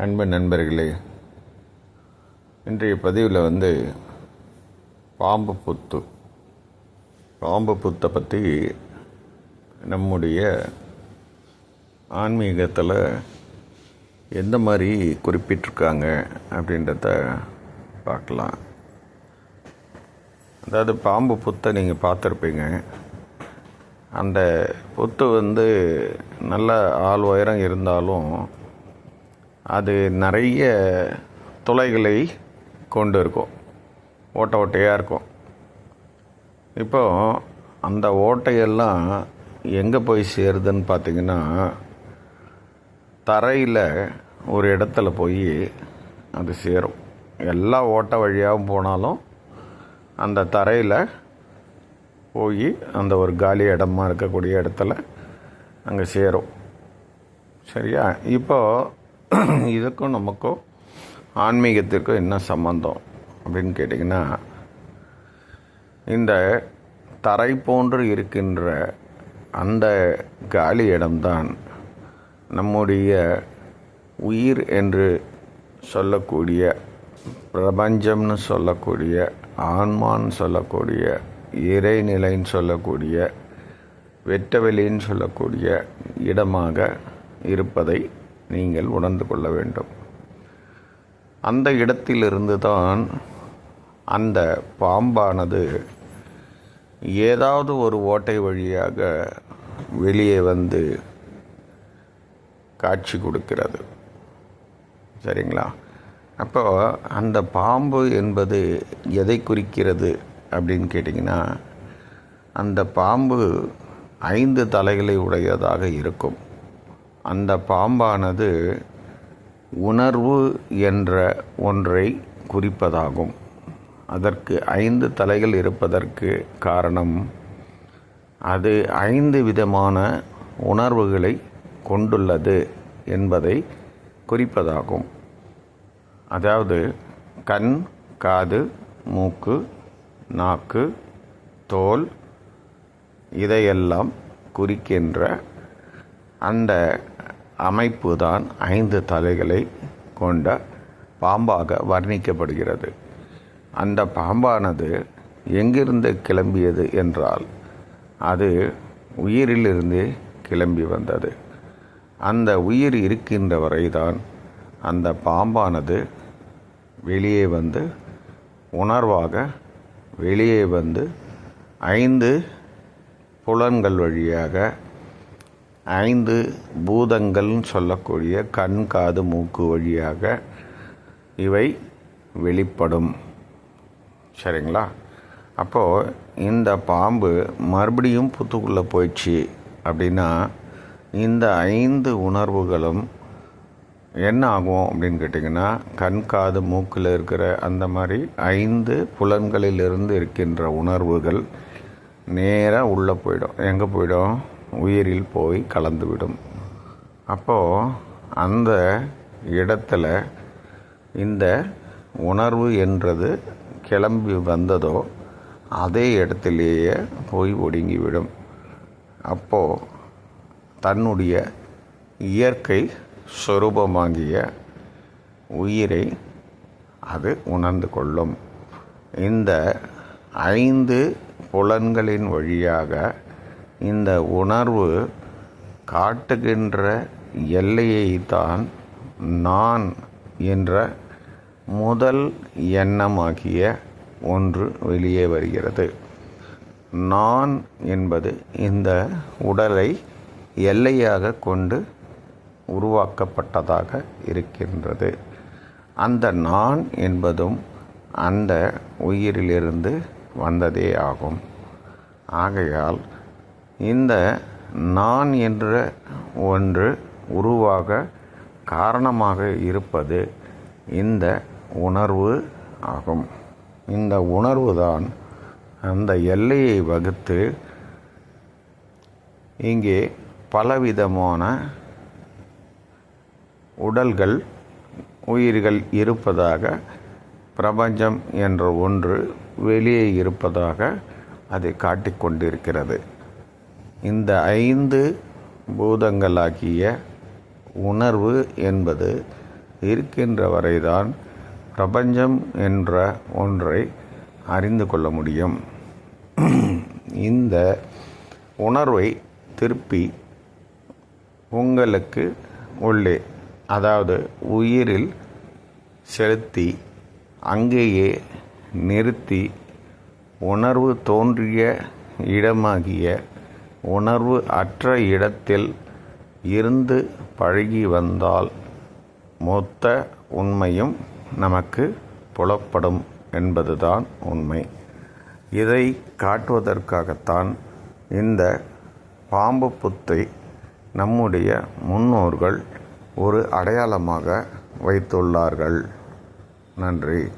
அன்பு நண்பர்களே இன்றைய பதிவில் வந்து பாம்பு புத்து பாம்பு புத்தை பற்றி நம்முடைய ஆன்மீகத்தில் எந்த மாதிரி குறிப்பிட்டிருக்காங்க அப்படின்றத பார்க்கலாம். அதாவது பாம்பு புத்தை நீங்கள் பார்த்துருப்பீங்க. அந்த புத்து வந்து நல்ல ஆள் உயரம் இருந்தாலும் அது நிறைய துளைகளை கொண்டு இருக்கும். ஓட்டை ஓட்டையாக இருக்கும். இப்போ அந்த ஓட்டையெல்லாம் எங்கே போய் சேருதுன்னு பார்த்தீங்கன்னா தரையில் ஒரு இடத்துல போய் அது சேரும். எல்லா ஓட்டை வழியாகவும் போனாலும் அந்த தரையில் போய் அந்த ஒரு காலி இடமா இருக்கக்கூடிய இடத்துல அங்கே சேரும். சரியா? இப்போது இதுக்கும் நமக்கும் ஆன்மீகத்திற்கும் என்ன சம்பந்தம் அப்படின்னு கேட்டிங்கன்னா இந்த தரை போன்று இருக்கின்ற அந்த காலி இடம்தான் நம்முடைய உயிர் என்று சொல்லக்கூடிய பிரபஞ்சம்னு சொல்லக்கூடிய ஆன்மான்னு சொல்லக்கூடிய இறைநிலைன்னு சொல்லக்கூடிய வெட்டவெளின்னு சொல்லக்கூடிய இடமாக இருப்பதை நீங்கள் உணர்ந்து கொள்ள வேண்டும். அந்த இடத்திலிருந்து தான் அந்த பாம்பானது ஏதாவது ஒரு ஓட்டை வழியாக வெளியே வந்து காட்சி கொடுக்கிறது. சரிங்களா? அப்போ அந்த பாம்பு என்பது எதை குறிக்கிறது அப்படின்னு கேட்டிங்கன்னா அந்த பாம்பு ஐந்து தலைகளை உடையதாக இருக்கும். அந்த பாம்பானது உணர்வு என்ற ஒன்றை குறிப்பதாகும். அதற்கு ஐந்து தலைகள் இருப்பதற்கு காரணம் அது ஐந்து விதமான உணர்வுகளை கொண்டுள்ளது என்பதை குறிப்பதாகும். அதாவது கண் காது மூக்கு நாக்கு தோல் இதையெல்லாம் குறிக்கின்ற அந்த அமைப்பு தான் ஐந்து தலைகளை கொண்ட பாம்பாக வர்ணிக்கப்படுகிறது. அந்த பாம்பானது எங்கிருந்து கிளம்பியது என்றால் அது உயிரிலிருந்து கிளம்பி வந்தது. அந்த உயிர் இருக்கின்ற வரைதான் அந்த பாம்பானது வெளியே வந்து உணர்வாக வெளியே வந்து ஐந்து புலன்கள் வழியாக ஐந்து பூதங்கள்னு சொல்லக்கூடிய கண் காது மூக்கு வழியாக இவை வெளிப்படும். சரிங்களா? அப்போது இந்த பாம்பு மறுபடியும் புத்துக்குள்ளே போயிடுச்சு அப்படின்னா இந்த ஐந்து உணர்வுகளும் என்ன ஆகும் அப்படின்னு கேட்டிங்கன்னா கண் காது மூக்கில் இருக்கிற அந்த மாதிரி ஐந்து புலன்களிலிருந்து இருக்கின்ற உணர்வுகள் நேராக உள்ளே போயிடும். எங்கே போயிடும்? உயிரில் போய் கலந்துவிடும். அப்போது அந்த இடத்துல இந்த உணர்வு என்றது கிளம்பி வந்ததோ அதே இடத்திலேயே போய் ஒடுங்கிவிடும். அப்போது தன்னுடைய இயற்கை சொரூபமாகிய உயிரை அது உணர்ந்து கொள்ளும். இந்த ஐந்து புலன்களின் வழியாக இந்த உணர்வு காட்டுகின்ற எல்லையை தான் நான் என்ற முதல் எண்ணமாகிய ஒன்று வெளியே வருகிறது. நான் என்பது இந்த உடலை எல்லையாக கொண்டு உருவாக்கப்பட்டதாக இருக்கின்றது. அந்த நான் என்பதும் அந்த உயிரிலிருந்து வந்ததே ஆகும். ஆகையால் இந்த நான் என்ற ஒன்று உருவாக காரணமாக இருப்பது இந்த உணர்வு ஆகும். இந்த உணர்வு தான் அந்த எல்லையை வகுத்து இங்கே பலவிதமான உடல்கள் உயிர்கள் இருப்பதாக பிரபஞ்சம் என்ற ஒன்று வெளியே இருப்பதாக அதை காட்டிக்கொண்டிருக்கிறது. இந்த ஐந்து பூதங்களாகிய உணர்வு என்பது இருக்கின்ற வரைதான் பிரபஞ்சம் என்ற ஒன்றை அறிந்து கொள்ள முடியும். இந்த உணர்வை திருப்பி உங்களுக்கு உள்ளே அதாவது உயிரில் செலுத்தி அங்கேயே நிறுத்தி உணர்வு தோன்றிய இடமாகிய உணர்வு அற்ற இடத்தில் இருந்து பழகி வந்தால் மொத்த உண்மையும் நமக்கு புலப்படும் என்பதுதான் உண்மை. இதை காட்டுவதற்காகத்தான் இந்த பாம்பு புத்தை நம்முடைய முன்னோர்கள் ஒரு அடையாளமாக வைத்துள்ளார்கள். நன்றி.